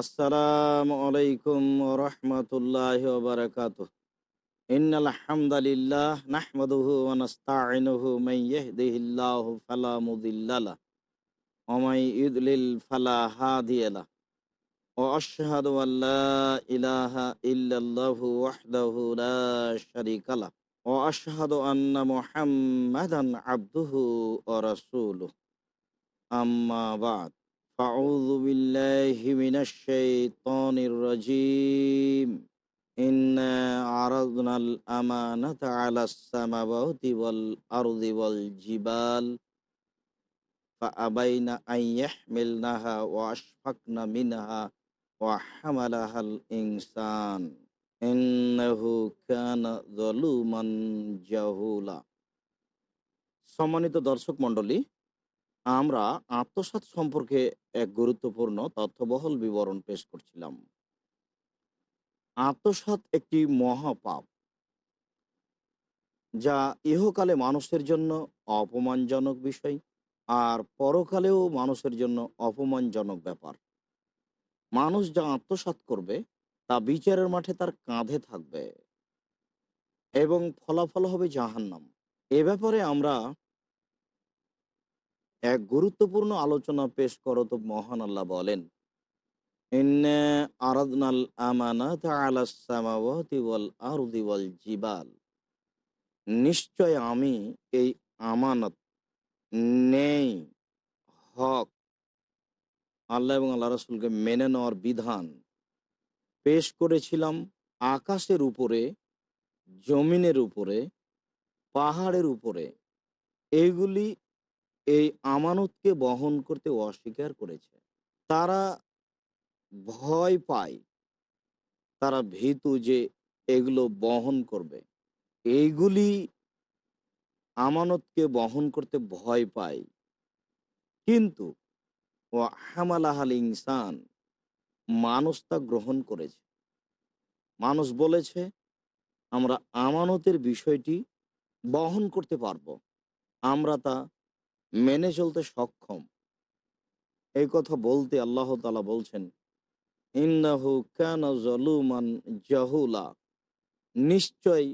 আসসালামু আলাইকুম রহমতুল্লাহ বারকাত إن الحمد لله نحمده ونستعينه من يهده الله فلا مضل له ومن يضلل فلا هادي له وأشهد أن لا إله إلا الله وحده لا شريك له وأشهد أن محمدا عبده ورسوله أما بعد أعوذ بالله من الشيطان الرجيم إنا عرضنا الأمانة على السماوات والأرض والجبال فأبين أن يحملنها وأشفقن منها وحملها الإنسان إنه كان ظلوما جهولا সম্মানিত দর্শক মণ্ডলী আমরা আত্মসাত সম্পর্কে এক গুরুত্বপূর্ণ তথ্যবহল বিবরণ পেশ করছিলাম। আত্মসাৎ একটি মহাপাপ, যা ইহকালে মানুষের জন্য অপমানজনক বিষয় আর পরকালেও মানুষের জন্য অপমানজনক ব্যাপার। মানুষ যা আত্মসাৎ করবে, তা বিচারের মাঠে তার কাঁধে থাকবে এবং ফলাফল হবে জাহান্নাম। এ ব্যাপারে আমরা এক গুরুত্বপূর্ণ আলোচনা পেশ করো তো মহান আল্লাহ বলেন জিবাল। নিশ্চয় আমি এই আমানত, নেই, হক, আল্লাহ এবং আল্লাহ রসুলকে মেনে নেওয়ার বিধান পেশ করেছিলাম আকাশের উপরে, জমিনের উপরে, পাহাড়ের উপরে। এইগুলি এই আমানতকে বহন করতে অস্বীকার করেছে। তারা ভয় পায়। তারা ভীতু যে এগুলো বহন করবে। এইগুলি আমানতকে বহন করতে ভয় পায়। কিন্তু ও হামালাহাল ইনসান মানুষ তা গ্রহণ করেছে। মানুষ বলেছে, আমরা আমানতের বিষয়টি বহন করতে পারব। আমরা তা মেনে চলতে সক্ষম। এই কথা বলতে আল্লাহ তালা বলছেন, ইন্নাহু কেন জলুমান জাহুলা। নিশ্চয়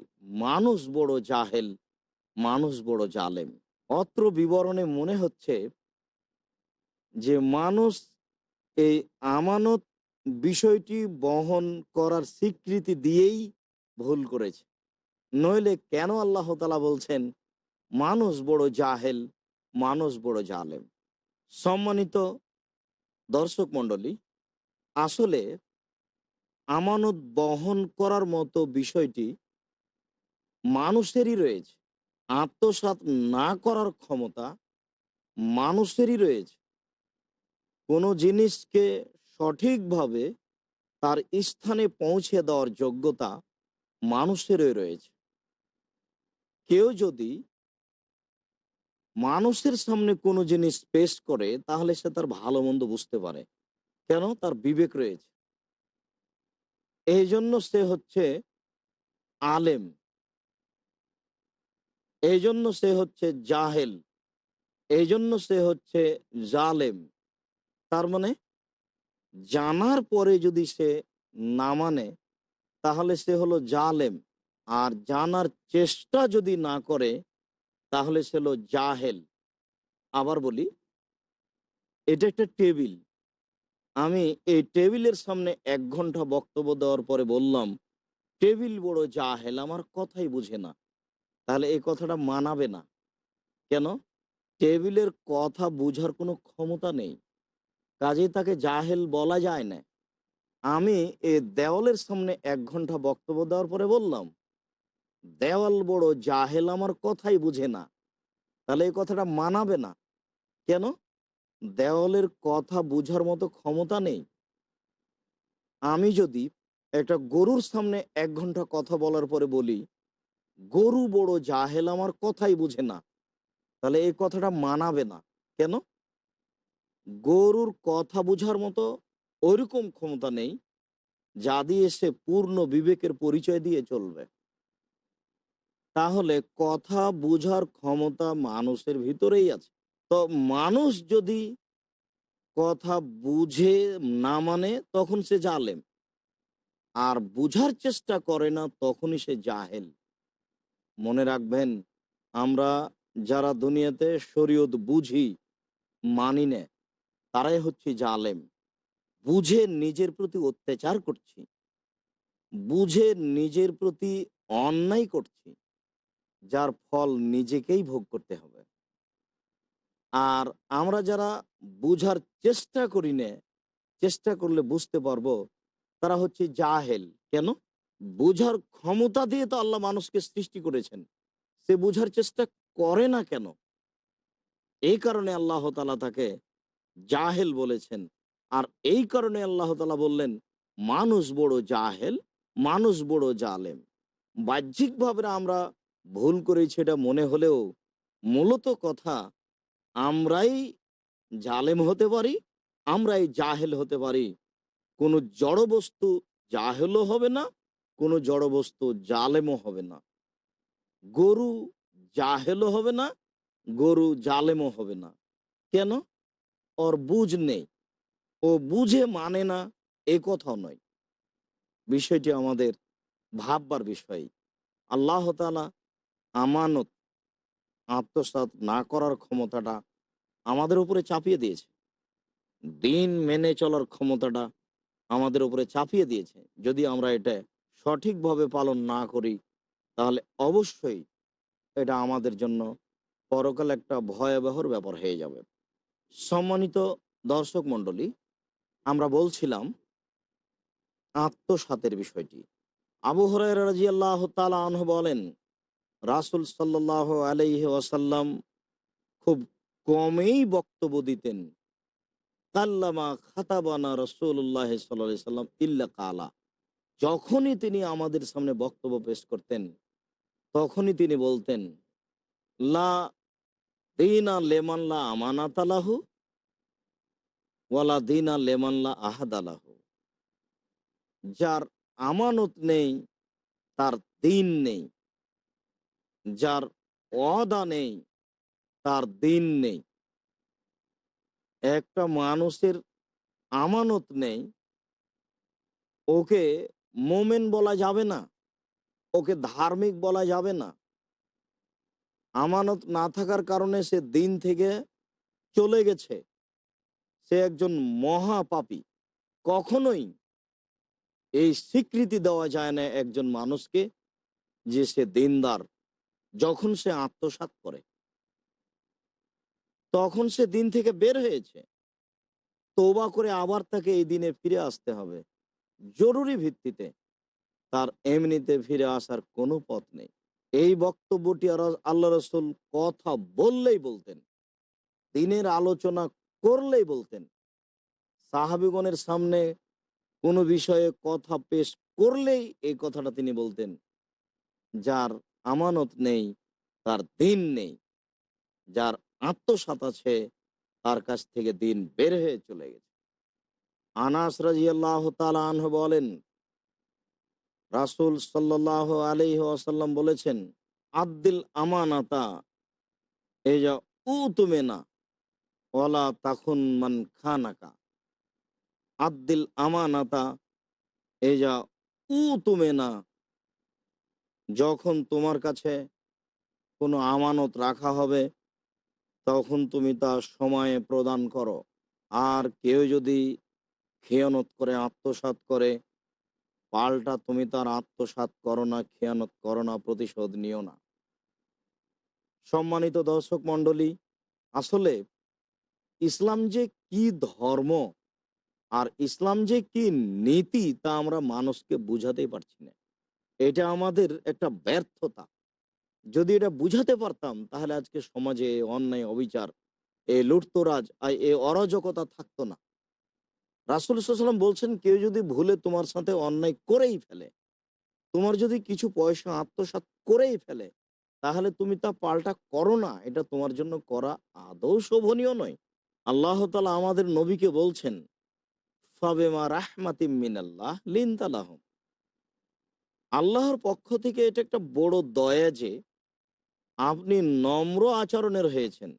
মানুষ বড় জাহেল, মানুষ বড় জালেম। অত্র বিবরণে মনে হচ্ছে যে মানুষ এই আমানত বিষয়টি বহন করার স্বীকৃতি দিয়েই ভুল করেছে। নইলে কেন আল্লাহ তালা বলছেন, মানুষ বড় জাহেল মানুষ বড় জালেম। সম্মানিত দর্শক মণ্ডলী, আসলে আমানত বহন করার মতো বিষয়টি মানুষেরই রয়েছে। আত্মসাত না করার ক্ষমতা মানুষেরই রয়েছে। কোনো জিনিসকে সঠিকভাবে তার স্থানে পৌঁছে দেওয়ার যোগ্যতা মানুষেরই রয়েছে। কেউ যদি মানুষের সামনে কোনো জিনিস পেশ করে, তাহলে সে তার ভালো মন্দ বুঝতে পারে। কেন? তার বিবেক রয়েছে। এই জন্য সে হচ্ছে আলেম। এই জন্য সে হচ্ছে জাহেল। এই জন্য সে হচ্ছে জালেম। তার মানে জানার পরে যদি সে না মানে তাহলে সে হলো জালেম। আর জানার চেষ্টা যদি না করে তাহলে সে হলো জাহেল। আবার বলি, এটা একটা টেবিল। আমি এই টেবিলের সামনে এক ঘণ্টা বক্তব্য দেওয়ার পরে বললাম, টেবিল বড় জাহেল, আমার কথাই বুঝে না। তাহলে এই কথাটা মানাবে না। কেন? টেবিলের কথা বুঝার কোনো ক্ষমতা নেই। কাজেই তাকে জাহেল বলা যায় না। আমি এ দেওয়ালের সামনে এক ঘণ্টা বক্তব্য দেওয়ার পরে বললাম দেওয়াল বড়, জাহেল আমার কথাই বুঝে না। তাহলে এই কথাটা মানাবে না। কেন? দেওয়ালের কথা বুঝার মতো ক্ষমতা নেই। আমি যদি একটা গরুর সামনে এক ঘণ্টা কথা বলার পরে বলি, গরু বড়, জাহেল আমার কথাই বুঝে না। তাহলে এই কথাটা মানাবে না। কেন? গরুর কথা বুঝার মতো ওইরকম ক্ষমতা নেই, যা দিয়ে সে পূর্ণ বিবেকের পরিচয় দিয়ে চলবে। তাহলে কথা বুঝার ক্ষমতা মানুষের ভিতরেই আছে। তো মানুষ যদি কথা বুঝে না মানে তখন সে জালেম। আর বুঝার চেষ্টা করে না তখনই সে জাহেল। মনে রাখবেন, আমরা যারা দুনিয়াতে শরীয়ত বুঝি, মানি না, তারাই হচ্ছে জালেম। বুঝে নিজের প্রতি অত্যাচার করছি। বুঝে নিজের প্রতি অন্যায় করছি। যার ফল নিজেকেই ভোগ করতে হবে। আর আমরা যারা বুঝার চেষ্টা করি না, চেষ্টা করলে বুঝতে পারব তারা হচ্ছে জাহেল। কেন? বুঝার ক্ষমতা দিয়ে তো আল্লাহ মানুষকে সৃষ্টি করেছেন। সে বুঝার চেষ্টা করে না কেন? এই কারণে আল্লাহ তালা তাকে জাহেল বলেছেন। আর এই কারণে আল্লাহ তালা বললেন, মানুষ বড় জাহেল, মানুষ বড় জালেম। বাহ্যিকভাবে আমরা ভুল করেছি এটা মনে হলেও মূলত কথা আমরাই জালেম হতে পারি, আমরাই জাহেল হতে পারি। কোনো জড় বস্তু জাহেলও হবে না, কোনো জড় বস্তু জালেমও হবে না। গরু জাহেলও হবে না, গরু জালেমও হবে না। কেন? ওর বুঝ নেই। ও বুঝে মানে না, এ কথাও নয়। বিষয়টি আমাদের ভাববার বিষয়। আল্লাহ তালা আমানত আত্মসাত না করার ক্ষমতাটা আমাদের উপরে চাপিয়ে দিয়েছে। দিন মেনে চলার ক্ষমতাটা আমাদের উপরে চাপিয়ে দিয়েছে। যদি আমরা এটা সঠিকভাবে পালন না করি, তাহলে অবশ্যই এটা আমাদের জন্য পরকাল একটা ভয়াবহর ব্যাপার হয়ে যাবে। সম্মানিত দর্শক মণ্ডলী, আমরা বলছিলাম আত্মসাতের বিষয়টি। আবু হরাই রাজি আল্লাহ আনহ বলেন রাসুল সাল্লাহ আলাইহি ওয়াসাল্লাম খুব কমেই বক্তব্য দিতেন। কাল্লামা খাতাবানা রসুল্লাহ সাল্লাহ সাল্লাম ইল্লা কালা। যখনই তিনি আমাদের সামনে বক্তব্য পেশ করতেন, তখনই তিনি বলতেন, লা দিনা লেমানলা আমানাত আলাহু ওয়ালা দিনা লেমানলা আহাদ আলাহু যার আমানত নেই, তার দিন নেই। যার অদা নেই, তার দিন নেই। একটা মানুষের আমানত নেই, ওকে মোমেন বলা যাবে না, ওকে ধার্মিক বলা যাবে না। আমানত না থাকার কারণে সে দিন থেকে চলে গেছে। সে একজন মহাপাপী। কখনোই এই স্বীকৃতি দেওয়া যায় না একজন মানুষকে যে সে দিনদার। যখন সে আত্মসাত করে, তখন সে দিন থেকে বের হয়েছে। তোবা করে আবার তাকে এই দিনে ফিরে আসতে হবে। জরুরি ভিত্তিতে তার এমনিতে ফিরে আসার কোনো পথ নেই। এই বক্তব্যটি আল্লাহ রসুল কথা বললেই বলতেন, দিনের আলোচনা করলেই বলতেন। সাহাবিগণের সামনে কোনো বিষয়ে কথা পেশ করলেই এই কথাটা তিনি বলতেন, যার আমানত নেই, তার দিন নেই। যার আত্মসাত আছে, তার কাছ থেকে দিন বের হয়ে চলে গেছে। আনাস রাজি আল্লাহ আনহ বলেন, রাসুল সাল্লাহ আলি আসাল্লাম বলেছেন আব্দিল আমানাতা, এই যা উ তুমে না ওলা তাকুন মান খানাকা। আব্দিল আমানাতা, এই যা উ তুমে না যখন তোমার কাছে কোনো আমানত রাখা হবে, তখন তুমি তা সময়ে প্রদান করো। আর কেউ যদি খেয়ানত করে আত্মসাত করে, পাল্টা তুমি তার আত্মসাত করো না, খেয়ানত করো না, প্রতিশোধ নিও না। সম্মানিত দর্শক মন্ডলী আসলে ইসলাম যে কি ধর্ম আর ইসলাম যে কি নীতি তা আমরা মানুষকে বুঝাতেই পারছি না। এটা আমাদের একটা ব্যর্থতা। যদি এটা বুঝাতে পারতাম, তাহলে আজকে সমাজে অন্যায়, অবিচার, এ লুটতরাজ আর এ অরাজকতা থাকতো না। রাসুল সাল্লাম বলছেন, কেউ যদি ভুলে তোমার সাথে অন্যায় করেই ফেলে, তোমার যদি কিছু পয়সা আত্মসাত করেই ফেলে, তাহলে তুমি তা পাল্টা করো না। এটা তোমার জন্য করা আদৌ শোভনীয় নয়। আল্লাহ তালা আমাদের নবীকে বলছেন, ফাবেমা রাহমাতিম মিনাল্লাহ লিন তালাহম আল্লাহর পক্ষ থেকে এটা একটা বড় দয়া যে আপনি নম্র আচরণের হয়েছেন।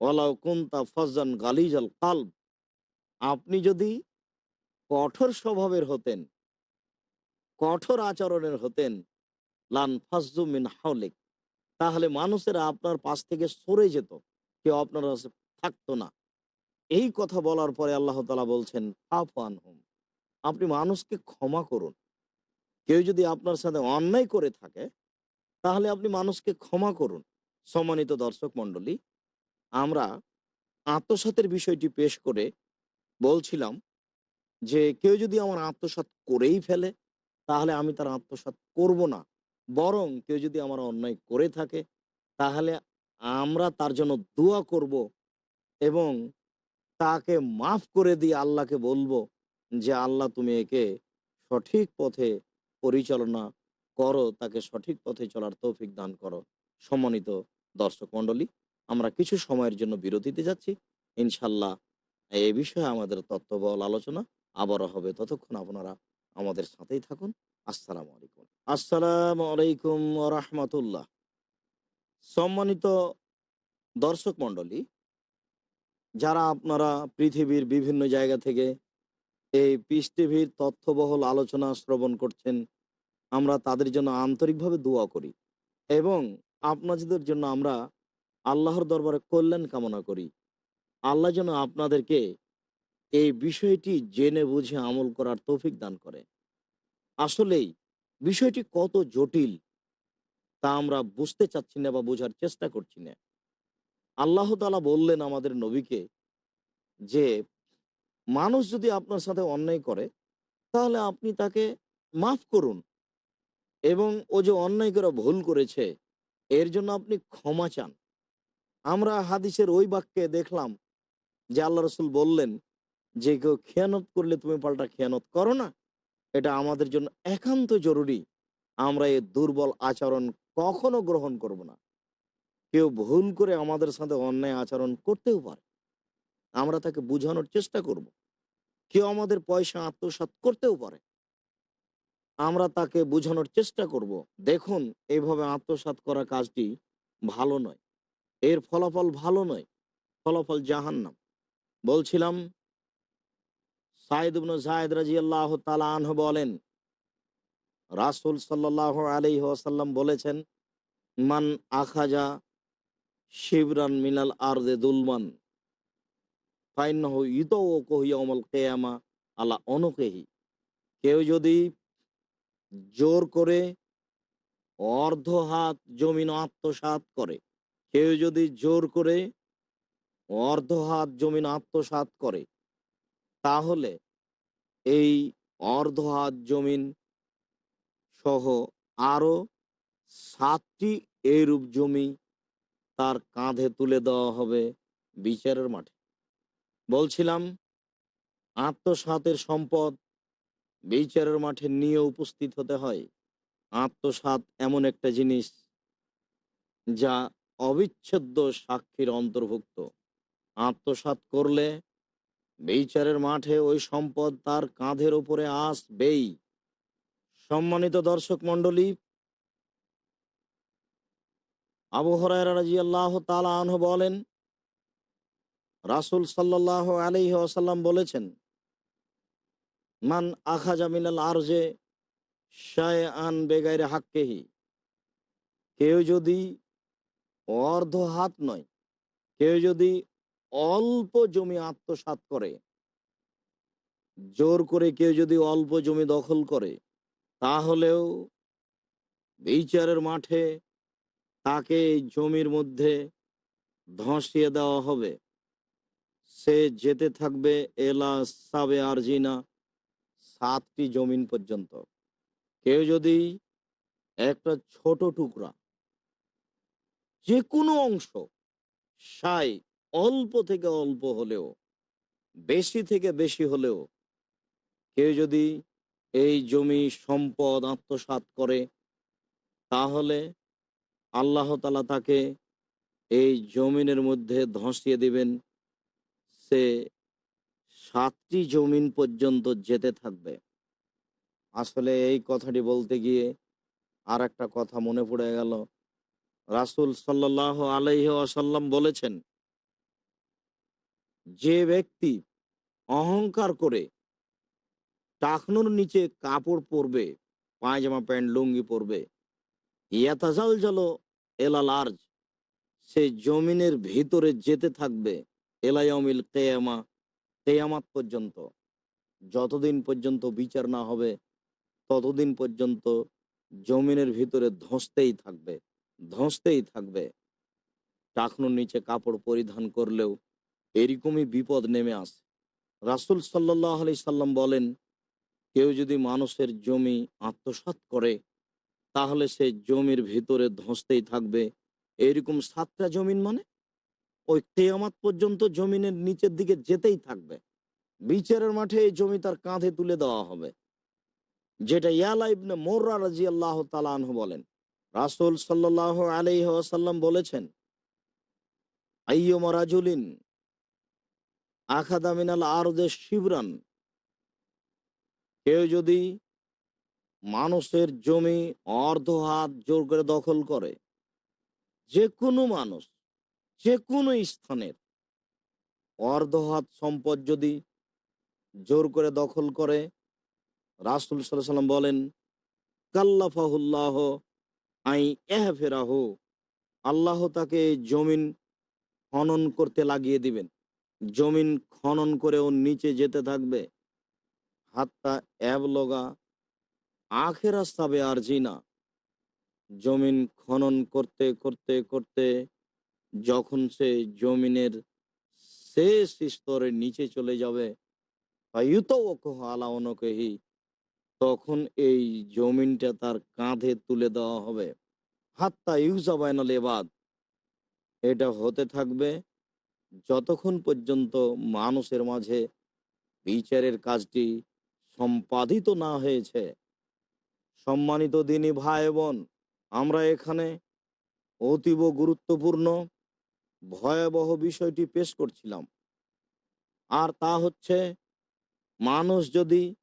ওয়ালাউ কুন্তা ফজান গালিজাল কালব। আপনি যদি কঠোর স্বভাবের হতেন, কঠোর আচরণের হতেন, লান ফাজু মিন হাওলিক, তাহলে মানুষেরা আপনার পাশ থেকে সরে যেত, কেউ আপনার কাছে থাকতো না। এই কথা বলার পরে আল্লাহ তালা বলছেন ফাফান হুম আপনি মানুষকে ক্ষমা করুন। কেউ যদি আপনার সাথে অন্যায় করে থাকে, তাহলে আপনি মানুষকে ক্ষমা করুন। সম্মানিত দর্শক মণ্ডলী, আমরা আত্মসাতের বিষয়টি পেশ করে বলছিলাম যে, কেউ যদি আমার আত্মসাৎ করেই ফেলে, তাহলে আমি তার আত্মসাৎ করব না। বরং কেউ যদি আমার অন্যায় করে থাকে, তাহলে আমরা তার জন্য দোয়া করব এবং তাকে মাফ করে দিয়ে আল্লাহকে বলব যে, আল্লাহ, তুমি একে সঠিক পথে পরিচালনা করো, তাকে সঠিক পথে চলার তৌফিক দান করো। সম্মানিত দর্শক মণ্ডলী, আমরা কিছু সময়ের জন্য বিরতিতে যাচ্ছি। ইনশাল্লাহ এ বিষয়ে আমাদের তত্ত্ববল আলোচনা আবারও হবে। ততক্ষণ আপনারা আমাদের সাথেই থাকুন। আসসালামু আলাইকুম। আসসালামু আলাইকুম রহমতুল্লাহ। সম্মানিত দর্শক মণ্ডলী, যারা আপনারা পৃথিবীর বিভিন্ন জায়গা থেকে এই পিস তথ্যবহল আলোচনা শ্রবণ করছেন আমরা তাদের জন্য আন্তরিকভাবে দোয়া করি এবং আপনাদের জন্য আমরা আল্লাহর দরবারে কল্যাণ কামনা করি। আল্লাহ যেন আপনাদেরকে এই বিষয়টি জেনে বুঝে আমল করার তৌফিক দান করে। আসলেই বিষয়টি কত জটিল তা আমরা বুঝতে চাচ্ছি না বা বোঝার চেষ্টা করছি না। আল্লাহ তালা বললেন আমাদের নবীকে যে, মানুষ যদি আপনার সাথে অন্যায় করে, তাহলে আপনি তাকে মাফ করুন। এবং ও যে অন্যায় করে ভুল করেছে, এর জন্য আপনি ক্ষমা চান। আমরা হাদিসের ওই বাক্যে দেখলাম যে আল্লাহ রসুল বললেন, যে কেউ খেয়ানত করলে তুমি পাল্টা খেয়ানত করো না। এটা আমাদের জন্য একান্ত জরুরি। আমরা এই দুর্বল আচরণ কখনো গ্রহণ করব না। কেউ ভুল করে আমাদের সাথে অন্যায় আচরণ করতেও পারে। আমরা তাকে বোঝানোর চেষ্টা করব। কেউ আমাদের পয়সা আত্মসাৎ করতেও পারে। আমরা তাকে বোঝানোর চেষ্টা করব। দেখুন, এইভাবে আত্মসাৎ করা কাজটি ভালো নয়। এর ফলাফল ভালো নয়, ফলাফল জাহান্নাম। বলছিলাম সাইদ ইবনু জায়দ রাজি আল্লাহ তালাহ বলেন, রাসুল সাল্লাহ আলি ওয়াসাল্লাম বলেছেন, মান আখাজা শিবরান মিনাল আরদে দুলমান ফাইনহ ইত ও কহিয়মল কেয়ামা আলা অনকেহি। কেউ যদি জোর করে অর্ধ হাত জমিন আত্মসাত করে। কেউ যদি জোর করে অর্ধ হাত জমিন আত্মসাত করে, তাহলে এই অর্ধ হাত জমিন সহ আরও সাতটি এইরূপ জমি তার কাঁধে তুলে দেওয়া হবে বিচারের মাঠে। বলছিলাম, আত্মসাতের সম্পদ বিচারের মাঠে নিয়ে উপস্থিত হতে হয়। আত্মসাত এমন একটা জিনিস যা অবিচ্ছেদ্য সাক্ষীর অন্তর্ভুক্ত। আত্মসাত করলে বিচারের মাঠে ওই সম্পদ তার কাঁধের উপরে আসবেই। সম্মানিত দর্শক মন্ডলী আবু হরাই তালা বলেন, রাসুল সাল্লাহ আলি আসাল্লাম বলেছেন মান আখা মিনাল আরজে শায় আন বেগাইরে হাক্কেহি। কেউ যদি অর্ধ হাত নয়, কেউ যদি অল্প জমি আত্মসাত করে, জোর করে কেউ যদি অল্প জমি দখল করে, তাহলেও বিচারের মাঠে তাকে জমির মধ্যে ধসিয়ে দেওয়া হবে। সে যেতে থাকবে এলা সাবে আরজিনা। সাতটি জমিন পর্যন্ত। কেউ যদি একটা ছোট টুকরা যে কোনো অংশ সাই অল্প থেকে অল্প হলেও, বেশি থেকে বেশি হলেও, কেউ যদি এই জমি সম্পদ আত্মসাত করে, তাহলে আল্লাহ তালা তাকে এই জমিনের মধ্যে ধসিয়ে দিবেন। সে সাতটি জমিন পর্যন্ত যেতে থাকবে। আসলে এই কথাটি বলতে গিয়ে আর একটা কথা মনে পড়ে গেল। রাসুল সাল্লাহ আলাইহ আসাল্লাম বলেছেন, যে ব্যক্তি অহংকার করে টাকনুর নিচে কাপড় পরবে, পায়জামা প্যান্ট, লুঙ্গি পরবে ইয়াতাজাল জল এলা লার্জ সে জমিনের ভিতরে যেতে থাকবে এলায়মিল কেয়ামা কেয়ামাত পর্যন্ত, যতদিন পর্যন্ত বিচার না হবে, ততদিন পর্যন্ত জমিনের ভিতরে ধসতেই থাকবে ধসতেই থাকবে। টাকনুর নিচে কাপড় পরিধান করলেও এরকমই বিপদ নেমে আসে। রাসুল সাল্লাহ আলি সাল্লাম বলেন, কেউ যদি মানুষের জমি আত্মসাৎ করে, তাহলে সে জমির ভিতরে ধসতেই থাকবে। এরকম সাতটা জমিন মানে? ওই কেয়ামাত পর্যন্ত জমিনের নিচের দিকে যেতেই থাকবে। বিচারের মাঠে এই জমি তার কাঁধে তুলে দেওয়া হবে। যেটা ইয়ালা ইবনে মোর্রা রাজি আল্লাহ তালাহ বলেন। রাসুল সাল্লাহ আলাইসাল্লাম বলেছেন, আইয়মা রাজুলিন আখাদামিনাল আরদে শিবরান। কেউ যদি মানুষের জমি অর্ধ হাত জোর করে দখল করে, যে কোনো মানুষ যে কোনো স্থানের অর্ধ হাত সম্পদ যদি জোর করে দখল করে, রাসুল সাল্লাম বলেন, কাল্লাফাহুল্লাহ আই এহ ফেরাহ আল্লাহ তাকে জমিন খনন করতে লাগিয়ে দিবেন। জমিন খনন করে ও নিচে যেতে থাকবে। হাত্তা অ্যাবলগা আখের আস্তাবে আর জিনা জমিন খনন করতে করতে করতে যখন সে জমিনের শেষ স্তরের নিচে চলে যাবে আলাওনকেহি তখন এই জমিনটা তার কাঁধে তুলে দেওয়া হবে। হাত্তা ইউজাবায়নাল এবাদ এটা হতে থাকবে যতক্ষণ পর্যন্ত মানুষের মাঝে বিচারের কাজটি সম্পাদিত না হয়েছে। সম্মানিত দিনী ভাই বোন, আমরা এখানে অতীব গুরুত্বপূর্ণ ভয়াবহ বিষয়টি পেশ করছিলাম। আর তা হচ্ছে, মানুষ যদি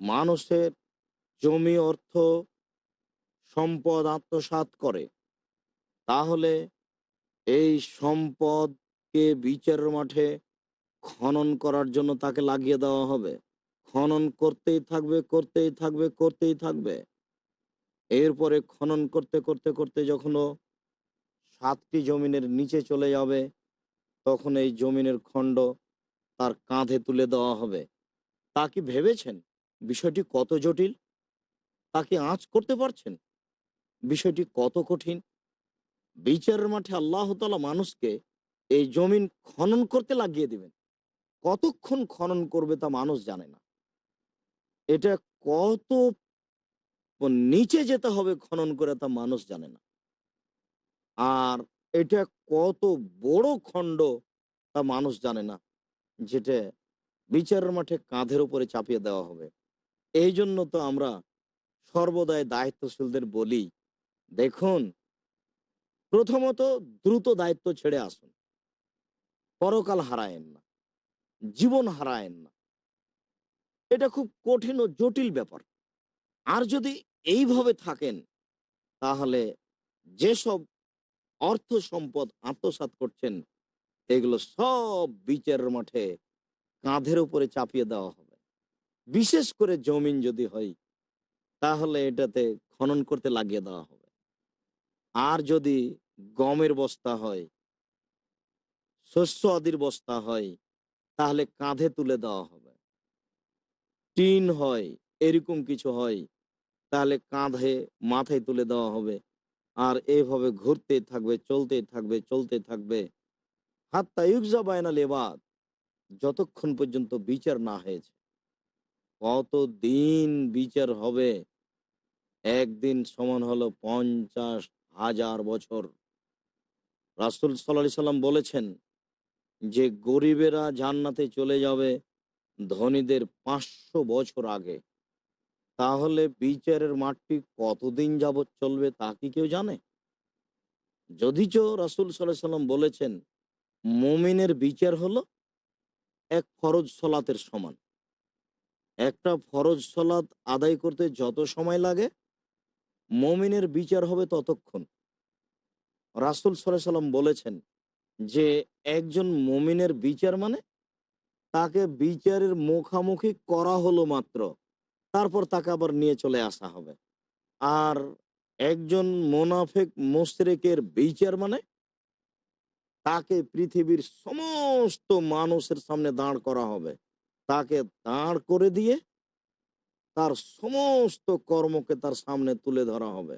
মানুষের জমি, অর্থ, সম্পদ আত্মসাৎ করে, তাহলে এই সম্পদকে বিচারের মাঠে খনন করার জন্য তাকে লাগিয়ে দেওয়া হবে। খনন করতেই থাকবে করতেই থাকবে করতেই থাকবে। এরপরে খনন করতে করতে করতে যখন সাতটি জমিনের নিচে চলে যাবে, তখন এই জমিনের খণ্ড তার কাঁধে তুলে দেওয়া হবে। তা কি ভেবেছেন? বিষয়টি কত জটিল? তা কি আঁচ করতে পারছেন? বিষয়টি কত কঠিন? বিচারের মাঠে আল্লাহ তালা মানুষকে এই জমিন খনন করতে লাগিয়ে দিবেন। কতক্ষণ খনন করবে তা মানুষ জানে না। এটা কত নিচে যেতে হবে খনন করে তা মানুষ জানে না। আর এটা কত বড় খণ্ড তা মানুষ জানে না। যেটা বিচারের মাঠে কাঁধের উপরে চাপিয়ে দেওয়া হবে। এই জন্য তো আমরা সর্বদাই দায়িত্বশীলদের বলি, দেখুন, প্রথমত দ্রুত দায়িত্ব ছেড়ে আসুন। পরকাল হারায়েন না, জীবন হারায়েন না। এটা খুব কঠিন ও জটিল ব্যাপার। আর যদি এইভাবে থাকেন, তাহলে যেসব অর্থ সম্পদ আত্মসাত করছেন, এগুলো সব বিচারের মাঠে কাঁধের উপরে চাপিয়ে দেওয়া হবে। বিশেষ করে জমিন যদি হয়, তাহলে এটাতে খনন করতে লাগিয়ে দেওয়া হবে। আর যদি গমের বস্তা হয়, শস্য আদির বস্তা হয়, তাহলে কাঁধে তুলে দেওয়া হবে। টিন হয়, এরকম কিছু হয়, তাহলে কাঁধে মাথায় তুলে দেওয়া হবে। আর এভাবে ঘুরতে থাকবে, চলতে থাকবে চলতে থাকবে। হাত্তা ইউজা বায়নাল এবাদ যতক্ষণ পর্যন্ত বিচার না হয়েছে। কত দিন বিচার হবে? একদিন সমান হলো পঞ্চাশ হাজার বছর। রাসুল সাল্লা সাল্লাম বলেছেন, যে গরিবেরা জান্নাতে চলে যাবে ধনীদের পাঁচশো বছর আগে তাহলে বিচারের মাঠটি কতদিন যাবৎ চলবে তা কি কেউ জানে? যদিচ রাসুল সাল্লাম বলেছেন, মমিনের বিচার হলো এক ফরজ সলাতের সমান। একটা ফরজ সলাত আদায় করতে যত সময় লাগে, মমিনের বিচার হবে ততক্ষণ। রাসুল সাল্লাহ সাল্লাম বলেছেন যে, একজন মমিনের বিচার মানে তাকে বিচারের মুখামুখি করা হলো মাত্র। তারপর তাকে আবার নিয়ে চলে আসা হবে। আর একজন মোনাফেক মোশরেকের বিচার মানে তাকে পৃথিবীর সমস্ত মানুষের সামনে দাঁড় করা হবে। তাকে দাঁড় করে দিয়ে তার সমস্ত কর্মকে তার সামনে তুলে ধরা হবে।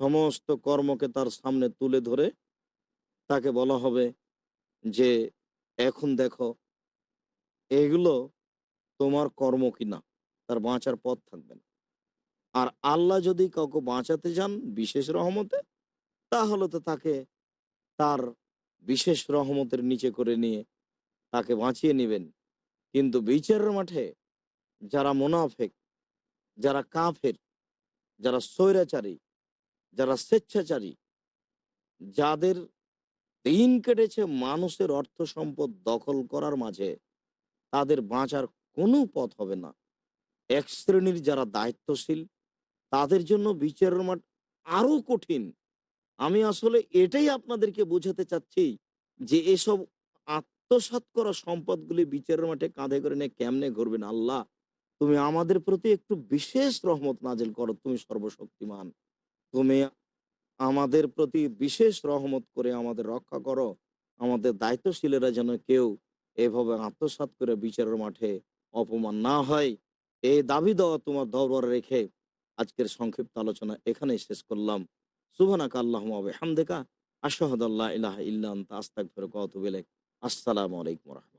সমস্ত কর্মকে তার সামনে তুলে ধরে তাকে বলা হবে যে, এখন দেখো, এগুলো তোমার কর্ম কিনা? তার বাঁচার পথ থাকবে না। আর আল্লাহ যদি কাউকে বাঁচাতে যান বিশেষ রহমতে, তাহলে তো তাকে তার বিশেষ রহমতের নিচে করে নিয়ে তাকে বাঁচিয়ে নেবেন। কিন্তু বিচারের মাঠে যারা মোনাফেক, যারা কাফের, যারা স্বৈরাচারী, যারা স্বেচ্ছাচারী, যাদের দিন কেটেছে মানুষের অর্থ সম্পদ দখল করার মাঝে, তাদের বাঁচার কোনো পথ হবে না। এক শ্রেণির যারা দায়িত্বশীল, তাদের জন্য বিচারের মাঠ আরও কঠিন। আমি আসলে এটাই আপনাদেরকে বোঝাতে চাচ্ছি যে এসব আত্মসাৎ করা সম্পদগুলি বিচারের মাঠে কাঁধে করে নিয়ে কেমনে ঘুরবেন? আল্লাহ, তুমি আমাদের প্রতি একটু বিশেষ রহমত নাজিল করো, তুমি সর্বশক্তিমান। তুমি আমাদের প্রতি বিশেষ রহমত করে আমাদের রক্ষা করো। আমাদের দায়িত্বশীলেরা যেন কেউ এভাবে আত্মসাৎ করে বিচারের মাঠে অপমান না হয়। এই দাবি দেওয়া তোমার দরবার রেখে আজকের সংক্ষিপ্ত আলোচনা এখানেই শেষ করলাম। সুভানাক আল্লাহুম্মা ওয়া বিহামদিকা, আশহাদু আল্লা ইলাহা ইল্লা আনতা, আস্তাগফিরুকা আসসালামু আলাইকুম রাহমাতুল্লাহ।